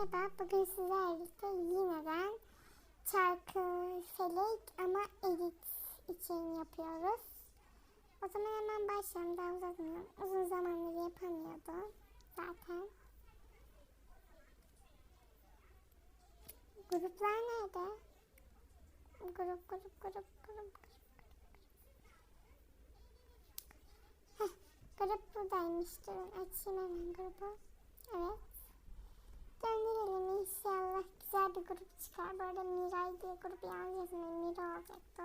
Merhaba, bugün sizlerle birlikte yeniden çarkı felek ama edit için yapıyoruz. O zaman hemen başlayalım, daha uzatmayalım. Uzun zamandır yapamıyordum zaten. Gruplar nerede? Grup, grup, grup, grup, grup. Heh, grup buradaymış. Durun açayım hemen grubu. Evet. Grup çıkar. Bu arada Miray diye grup yazacağız. Mira olacaktı.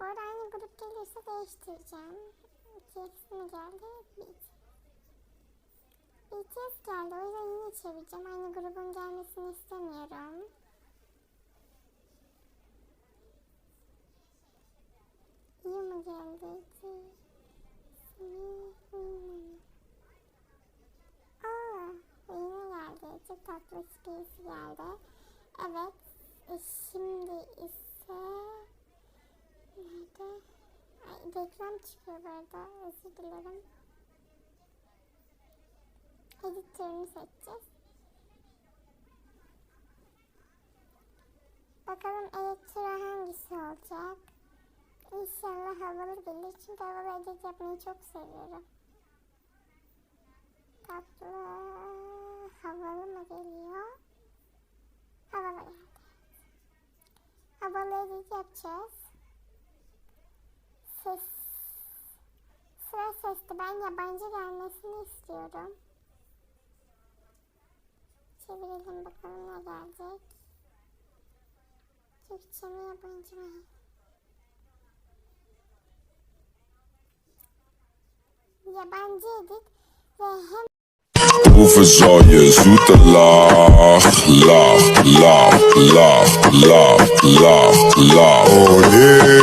Bu arada aynı grup gelirse değiştireceğim. BTS mi geldi? BTS geldi. O yüzden yine çevireceğim. Aynı grubun gelmesini istemiyorum. İyi mi geldi? Hmm. Aa, yine geldi. Çok tatlı birisi geldi. Evet. e, Şimdi ise... Nerede? Ay, reklam çıkıyor bu arada. Özür dilerim. Editörünü seçeceğiz. Bakalım editörü hangisi olacak? İnşallah havalı gelir. Çünkü havalı edit yapmayı çok seviyorum tatlı havalı mı geliyor? Havalı geldi. Havalı edit yapacağız. Ses. Sıra sesti. Ben yabancı gelmesini istiyorum. Çevirelim bakalım ne gelecek. Türkçe mi yabancı mı? Yabancı edit ve hem zal je zoete lach, lach, lach, lach, lach, lach, lach. Yeah.